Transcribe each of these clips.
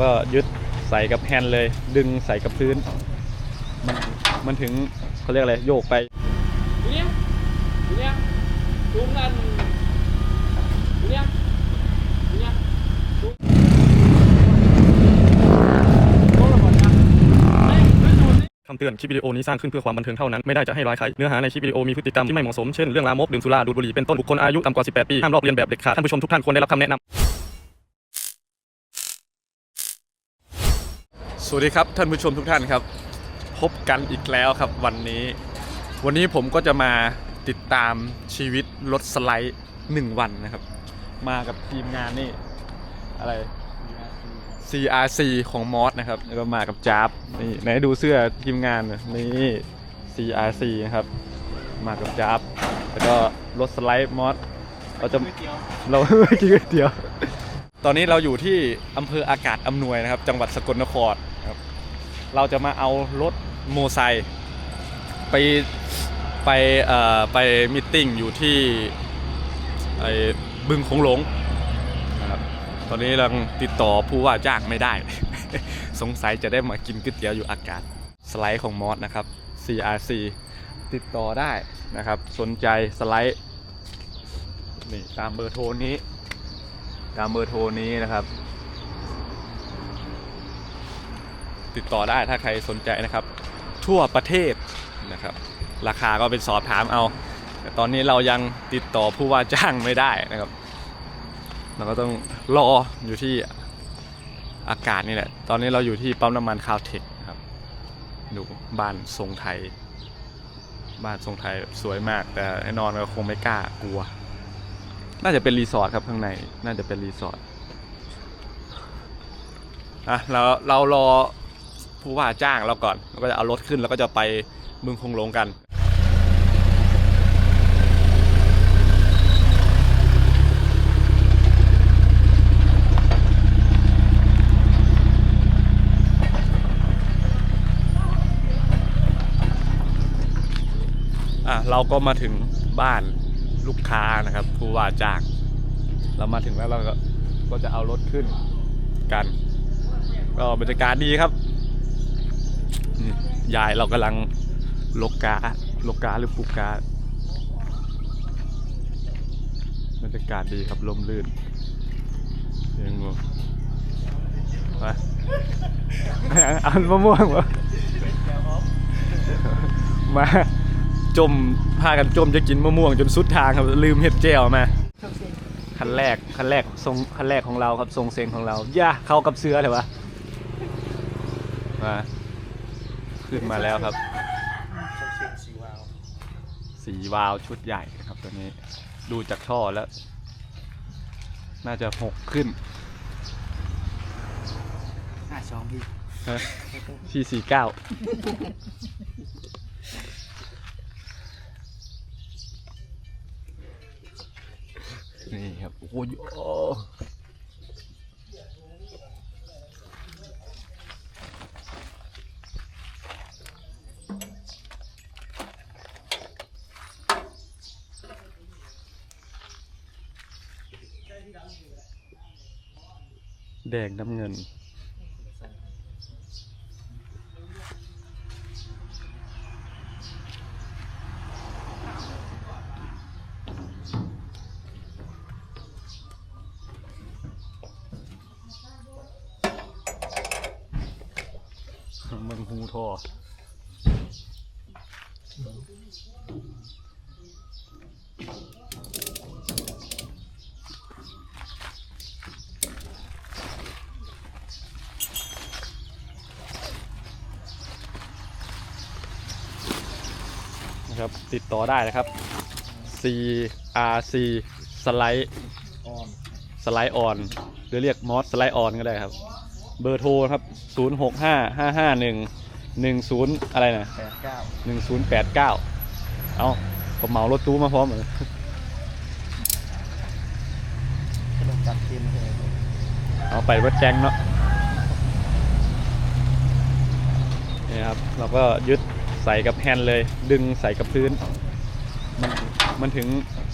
ก็ยึดใส่กับแฮนด์เลย ดึงใส่กับพื้น มันมันถึงเขาเรียกอะไรโยกไป William William xuống lên William William xuống Cố là một nha Đây, cứ xuống đi คำเตือน คลิปวิดีโอนี้สร้างขึ้นเพื่อความบันเทิงเท่านั้น ไม่ได้จะให้ร้ายใคร เนื้อหาในคลิปวิดีโอมีพฤติกรรมที่ไม่เหมาะสม เช่น เรื่องลามก ดื่มสุรา ดูดบุหรี่ เป็นต้น บุคคลอายุต่ำกว่า 18 ปี ห้ามลอกเลียนแบบเด็ดขาด ท่านผู้ชมทุกท่านควรได้รับคำแนะนำ สวัสดีครับท่านผู้ชมทุกท่านครับ พบกันอีกแล้วครับวันนี้ วันนี้ผมก็จะมาติดตามชีวิตรถสไลด์หนึ่งวันนะครับ มากับทีมงานนี่อะไร CRC ของมอสนะครับแล้วก็มากับจ๊าบนี่ไหนดูเสื้อทีมงานนี่ CRC นะครับ มากับจ๊าบแล้วก็รถสไลด์มอสเราจะเราไม่กินก๋วยเตี๋ยว ตอนนี้เราอยู่ที่อำเภออากาศอำนวยนะครับ จังหวัดสกลนคร เราจะมาเอารถโมไซค์ไปไปเอ่อไปมิทติ้งอยู่ที่ไอ้บึงคงหลงนะครับตอนนี้เราติดต่อผู้ว่าจ้างไม่ได้ สงสัยจะได้มากินก๋วยเตี๋ยวอยู่อากาศสไลด์ของมอสนะครับ CRC ติดต่อได้นะครับ สนใจสไลด์นี่ตามเบอร์โทรนี้ ตามเบอร์โทรนี้นะครับ ติดต่อได้ถ้าใครสนใจนะครับ ทั่วประเทศนะครับ ราคาก็เป็นสอบถามเอา แต่ตอนนี้เรายังติดต่อผู้ว่าจ้างไม่ได้นะครับ เราก็ต้องรออยู่ที่อากาศนี่แหละ ตอนนี้เราอยู่ที่ปั๊มน้ำมันคาวเทคครับดูบ้านทรงไทย บ้านทรงไทยสวยมาก แต่ไอ้นอนก็คงไม่กล้ากลัว น่าจะเป็นรีสอร์ทครับข้างใน น่าจะเป็นรีสอร์ทอะเราเรารอ ผู้ว่าจ้างเราก่อนแล้วก็จะเอารถขึ้นแล้วก็จะไปบึงคงหลงกันอะเราก็มาถึงบ้านลูกค้านะครับผู้ว่าจ้างเรามาถึงแล้วเราก็ก็จะเอารถขึ้นกัน ก็บรรยากาศดีครับ ยายเรากำลังลกกาลกกาหรือปลูกกาบรรยากาศดีครับลมลื่นยังงงมาเอามะม่วงวะมาจมพากันจมจะกินมะม่วงจนสุดทางครับลืมเห็ดแจ่วมาคันแรกคันแรกทรงคันแรกของเราครับทรงเซงของเราย่าเข้ากับเสือเถอะวะมา ขึ้นมาแล้วครับ สีวาล์วชุดใหญ่ครับตัวนี้ดูจากท่อแล้ว น่าจะหกขึ้นห้าสองพี่ฮะสี่สี่เก้านี่ครับ โอ้โห แดงน้ำเงินมึงหูทอ นะครับ ติดต่อได้นะครับ CRC สไลด์สไลด์ออนหรือเรียกมอสสไลด์ออนก็ได้ครับ เบอร์โทรครับ 0 6 5 5 5 1 1 0 อะไรนะแปดเก้า1 0 8 9 เอาผมเหมารถตู้มาพร้อมเลยขนมจัดเต็มเลยเอาไปวัดแจงเนาะนี่ครับ เราก็ยึด ใส่กับแฮนด์เลย ดึงใส่กับพื้น มันมันถึง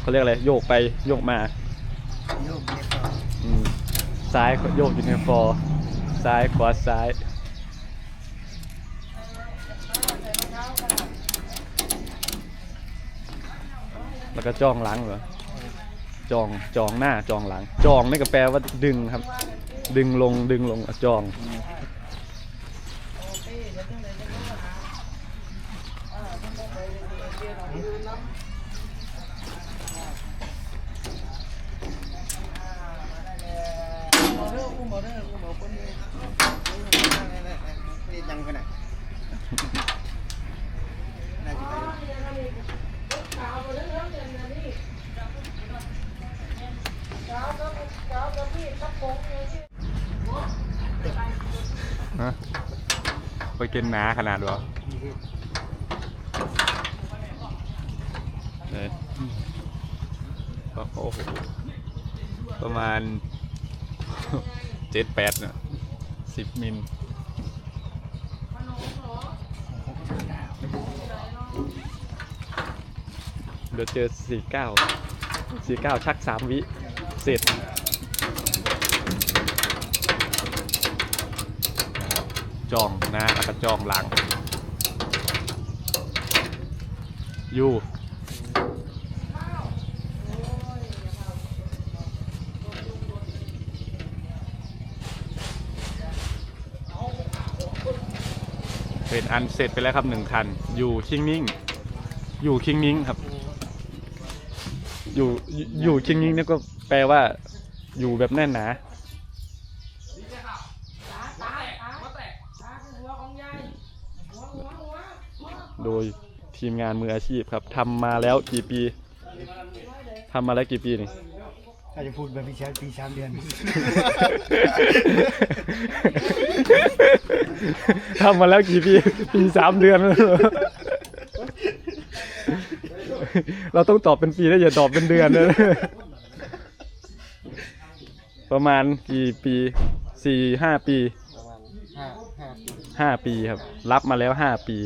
เขาเรียกอะไรโยกไปโยกมาโยกเล็กก่อนอืมซ้ายโยกอยู่ในฟอร์ซ้ายขวาซ้ายแล้วก็จ้องหลังเหรอจองจองหน้าจองหลัง จองนี่ก็แปลว่าดึงครับ ดึงลงดึงลงอะ จองนี่ยังกันอะน่าจะไปฮะไปกินหนาขนาดวะเลยโอ้โหประมาณ เจ็ดแปดเนอะสิบมิลเดี๋ยวเจอสี่เก้าสี่เก้าชักสามวิ เสร็จจองหน้าแล้วก็จองหลัง อยู่ เป็นอันเสร็จไปแล้วครับหนึ่งคัน อยู่คิงนิ่ง อยู่คิงนิ่งครับ อยู่อยู่คิงนิ่งนี่ก็แปลว่า อยู่แบบแน่นหนาโดยทีมงานมืออาชีพครับทำมาแล้วกี่ปีทำมาแล้วกี่ปีนี่ ถ้าจะพูดแบบพี่ชายปีสามเดือน ทำมาแล้วกี่ปีปีสามเดือนแล้วเหรอเราต้องตอบเป็นปีแล้วอย่าตอบเป็นเดือนนะประมาณกี่ปีสี่ห้าปีประมาณห้าห้าปีห้าปีครับ รับมาแล้วห้าปี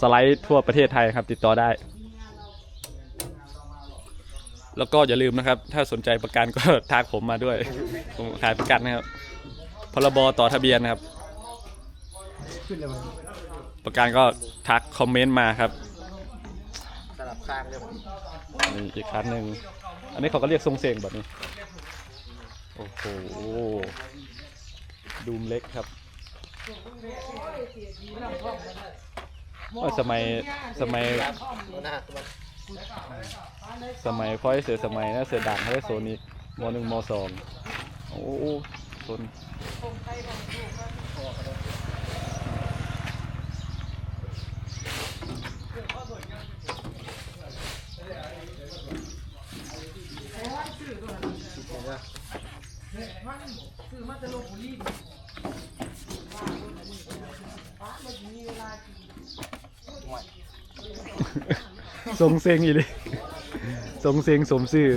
สไลด์ทั่วประเทศไทยครับ ติดต่อได้ แล้วก็อย่าลืมนะครับ ถ้าสนใจประกันก็ทักผมมาด้วย ผมขายประกันนะครับ พรบต่อทะเบียนนะครับ ขึ้นเลยมันประกันก็ทักคอมเมนต์มาครับสลับข้างเลยมันนี่อีกคันหนึ่ง อันนี้เขาก็เรียกทรงเซงแบบนี้ โอ้โห ดูมเล็กครับโอ้ยสมัยสมัยหน้าตัว สมัยพอยเสือสมัยนะเสือดังเขาได้โซนิกมหนึ่งมสองโอ้โหโซน ทรงเซงอีเลยทรงเซงสมซื่อ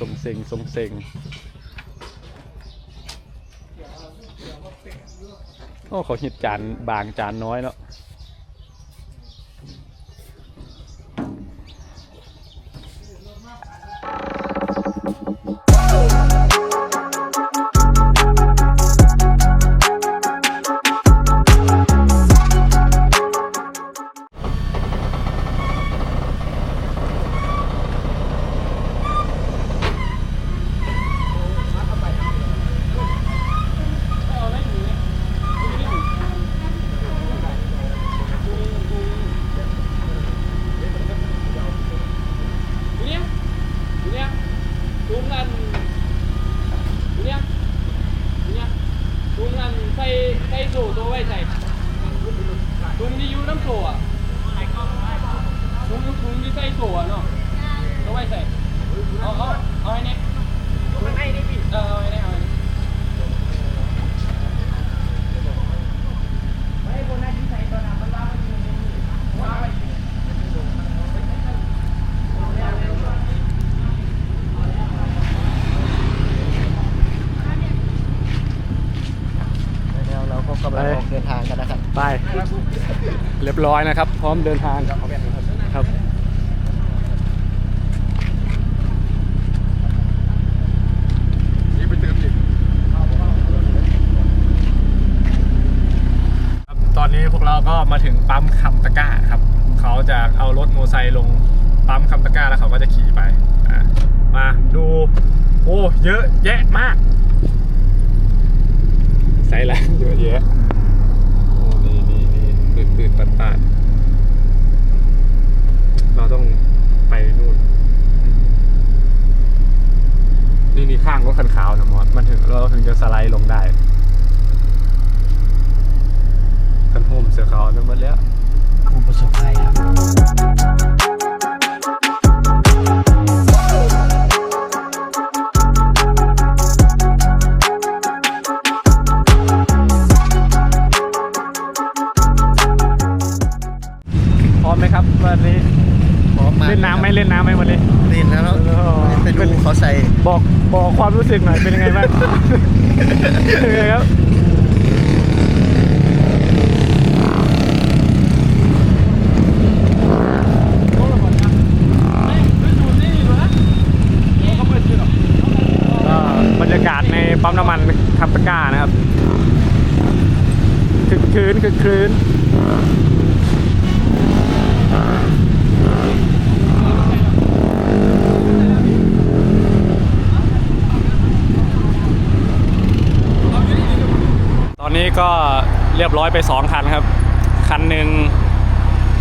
สมเซงสมเซงโอ้เขาหิดจานบางจานน้อยเนาะ ร้อยนะครับ พร้อมเดินทางครับตอนนี้พวกเราก็มาถึงปั๊มคำตะก้าครับ เขาจะเอารถโมไซค์ลงปั๊มคำตะก้าแล้วเขาก็จะขี่ไปมาดู โอ้ เยอะแยะมาก ใส่แล้เยอะแยะ ตื่นตื่นปันปันเราต้องไปนู่น นี่นี่ข้างรถคันขาวนะมอสมันถึงเราถึงจะสไลด์ลงได้ คันโฮมเสือขาวนั่นหมดแล้วคงประสบภัยครับ ล่นน้ำไหมเล่นน้ำไหมวันนี้เล่นแล้วโอ้โหไปดูเขาใส่บอกบอกความรู้สึกหน่อยเป็นยังไงบ้างเป็นยังไงครับก็บรรยากาศในปั๊มน้ำมันคำตะกร้านะครับคึกคืนคึกคืนตอนนี้ก็เร้อยไปสองคันครับ คันหนึ่ง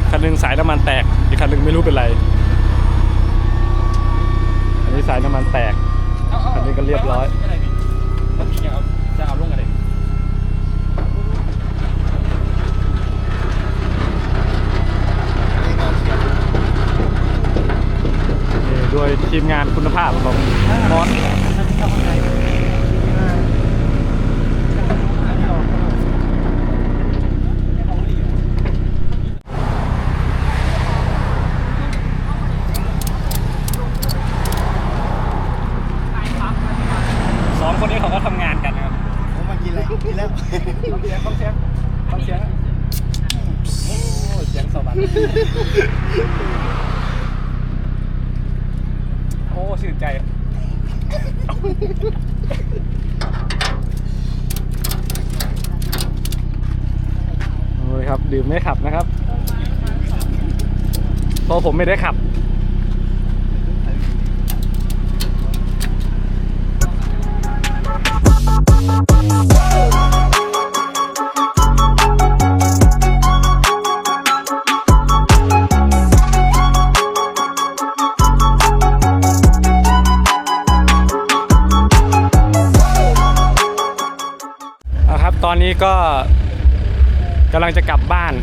คันหนึ่งสายน้ำมันแตก อีกคันหนึ่งไม่รู้เป็นไร อันนี้สายน้ำมันแตก อันนี้ก็เรียบร้อยจะเอาลงกันเลยด้วยทีมงานคุณภาพของมอสองคนนี้เขาก็ทำงานกันนะครับ ผมมากินอะไรกินแล้ว ต้องเสียงต้องเสียงต้องเสียงโอ้เสียงสวรรค์ โอ้ชื่นใจ โอ้ยครับ ดื่มไม่ขับนะครับ เพราะผมไม่ได้ขับ ก็กำลังจะกลับบ้าน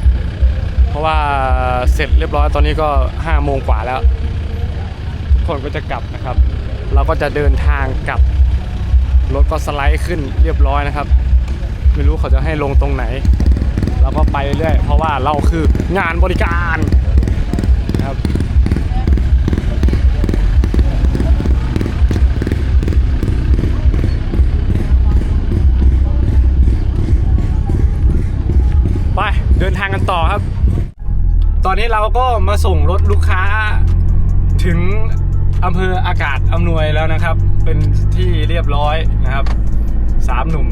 เพราะว่าเสร็จเรียบร้อยตอนนี้ก็ห้าโมงกว่าแล้วทุกคนก็จะกลับนะครับ เราก็จะเดินทางกลับรถก็สไลด์ขึ้นเรียบร้อยนะครับ ไม่รู้เขาจะให้ลงตรงไหน เราก็ไปเรื่อยเพราะว่าเราคืองานบริการ ต่อครับ ตอนนี้เราก็มาส่งรถลูกค้า ถึงอำเภออากาศอำนวยแล้วนะครับ เป็นที่เรียบร้อยนะครับสามหนุ่ม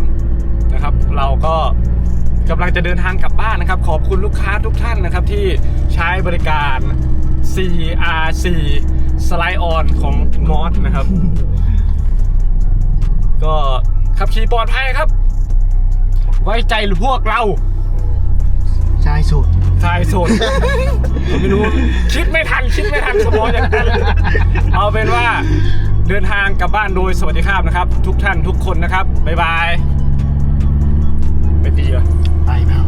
นะครับ เราก็กำลังจะเดินทางกลับบ้านนะครับ ขอบคุณลูกค้าทุกท่านนะครับ ที่ใช้บริการ CRC Slide On ของมอสนะครับ ก็ขับขี่ปลอดภัยครับ ไว้ใจพวกเรา ชายสุดชายโสดผมไม่รู้คิดไม่ทันคิดไม่ทันสมองอย่างนั้นเอาเป็นว่าเดินทางกลับบ้านโดยสวัสดิภาพนะครับ ทุกท่านทุกคนนะครับบ๊ายบายไม่ตีเหรอไปเปล่า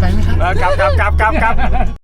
ไปไหมครับเออกลับกลับกลับกลับกลับ